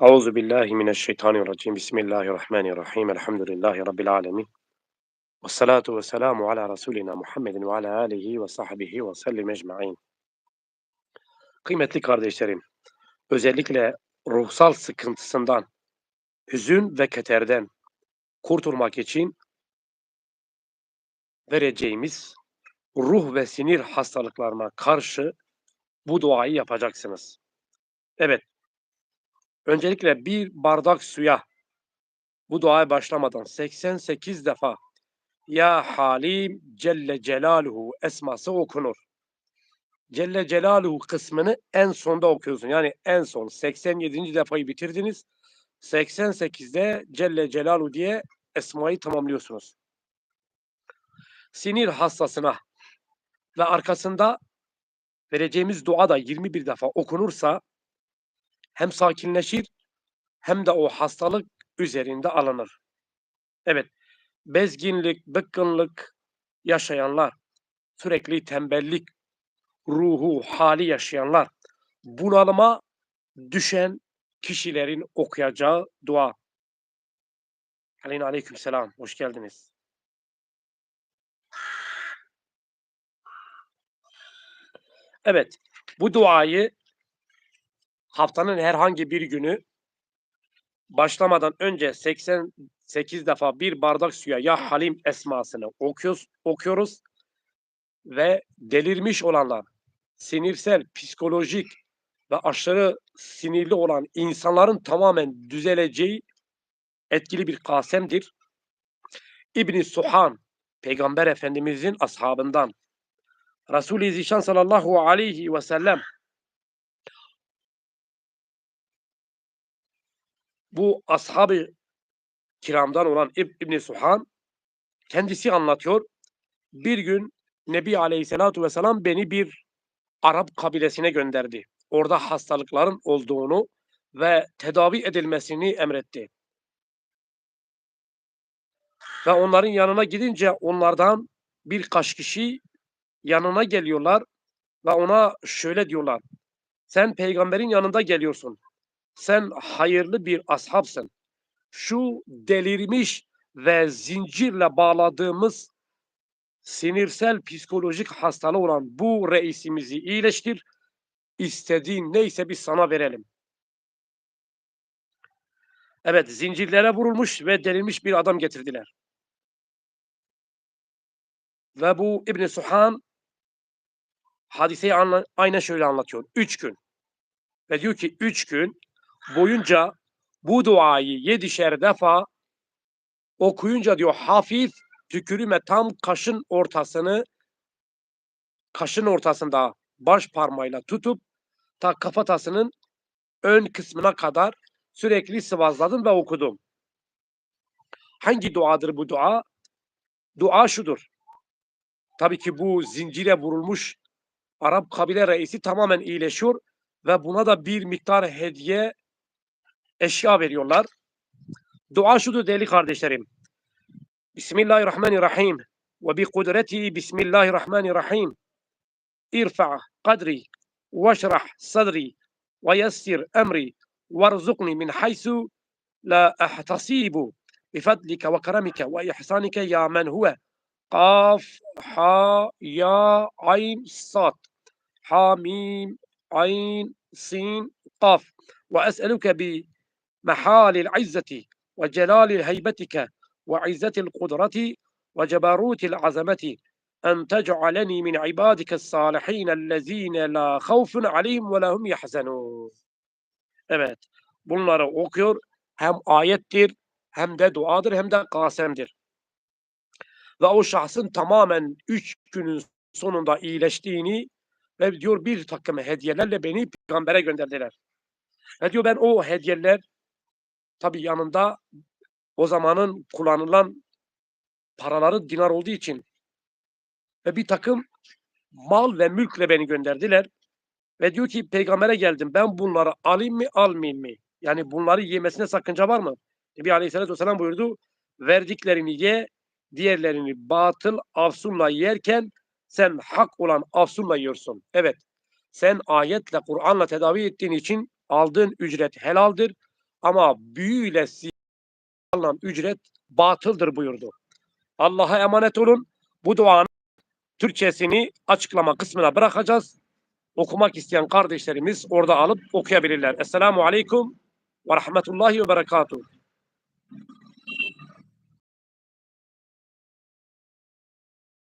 Euzu billahi mineşşeytanirracim. Bismillahirrahmanirrahim. Elhamdülillahi rabbil alamin. Ves salatu vesselamu ala rasulina Muhammedin ve ala alihi ve sahbihi ve sellim ecmaîn. Kıymetli kardeşlerim, özellikle ruhsal sıkıntısından, hüzün ve kederden kurtulmak için vereceğimiz ruh ve sinir hastalıklarına karşı bu duayı yapacaksınız. Evet, Öncelikle bir bardak suya bu duaya başlamadan 88 defa Ya Halim Celle Celaluhu esması okunur. Celle Celaluhu kısmını en sonda okuyorsun. Yani en son 87. defayı bitirdiniz. 88'de Celle Celaluhu diye esmayı tamamlıyorsunuz. Sinir hastasına ve arkasında vereceğimiz dua da 21 defa okunursa hem sakinleşir hem de o hastalık üzerinde alınır. Evet, bezginlik, bıkkınlık yaşayanlar, sürekli tembellik ruhu, hali yaşayanlar, bunalıma düşen kişilerin okuyacağı dua. Aleyna aleyküm selam, hoş geldiniz. Evet, bu duayı haftanın herhangi bir günü başlamadan önce 88 defa bir bardak suya ya Halim esmasını okuyoruz, okuyoruz ve delirmiş olanlar, sinirsel, psikolojik ve aşırı sinirli olan insanların tamamen düzeleceği etkili bir kasemdir. İbni Suhan, Peygamber Efendimizin ashabından, Resul-i Zişan sallallahu aleyhi ve sellem bu ashab-ı kiramdan olan İbn Suhan kendisi anlatıyor. Bir gün Nebi Aleyhisselatu Vesselam beni bir Arap kabilesine gönderdi. Orada hastalıkların olduğunu ve tedavi edilmesini emretti. Ve onların yanına gidince onlardan birkaç kişi yanına geliyorlar ve ona şöyle diyorlar. Sen peygamberin yanında geliyorsun sen hayırlı bir ashabsın. Şu delirmiş ve zincirle bağladığımız sinirsel psikolojik hastalığı olan bu reisimizi iyileştir. İstediğin neyse biz sana verelim. Evet zincirlere vurulmuş ve delirmiş bir adam getirdiler. Ve bu İbn Suhan hadiseyi aynen şöyle anlatıyor. Üç gün. Ve diyor ki üç gün boyunca bu duayı yedişer defa okuyunca diyor hafif tükürüme tam kaşın ortasını kaşın ortasında baş parmağıyla tutup ta kafatasının ön kısmına kadar sürekli sıvazladım ve okudum. Hangi duadır bu dua? Dua şudur. Tabii ki bu zincire vurulmuş Arap kabile reisi tamamen iyileşiyor ve buna da bir miktar hediye eşya veriyorlar. Dua şudur değerli kardeşlerim. Bismillahirrahmanirrahim. Ve bi kudreti Bismillahirrahmanirrahim. İrfa' kadri ve şrah sadri ve yessir emri varzuqni min haysu la ahtasibu bifadlika ve keramika ve ihsanika ya men huve قاف ha ya ayn sad ha mim ayn sin qaf mehalil izzeti ve celalil heybetike ve izzetil kudreti ve cebarutil azameti en tec'aleni min ibadike salihin ellezine la havfun aleyhim ve lehum yahzenun. Evet. Bunları okuyor. Hem ayettir, hem de duadır, hem de kasemdir. Ve o şahsın tamamen üç günün sonunda iyileştiğini ve diyor bir takım hediyelerle beni peygambere gönderdiler. Ve diyor ben o hediyeler Tabi yanında o zamanın kullanılan paraları dinar olduğu için ve bir takım mal ve mülkle beni gönderdiler. Ve diyor ki peygambere geldim ben bunları alayım mı almayayım mı? Yani bunları yemesine sakınca var mı? Nebi Aleyhisselatü Vesselam buyurdu. Verdiklerini ye, diğerlerini batıl afsunla yerken sen hak olan afsunla yiyorsun. Evet, sen ayetle, Kur'an'la tedavi ettiğin için aldığın ücret helaldir ama büyüyle alınan ücret batıldır buyurdu. Allah'a emanet olun. Bu duanın Türkçesini açıklama kısmına bırakacağız. Okumak isteyen kardeşlerimiz orada alıp okuyabilirler. Esselamu Aleyküm ve Rahmetullahi ve Berekatuhu.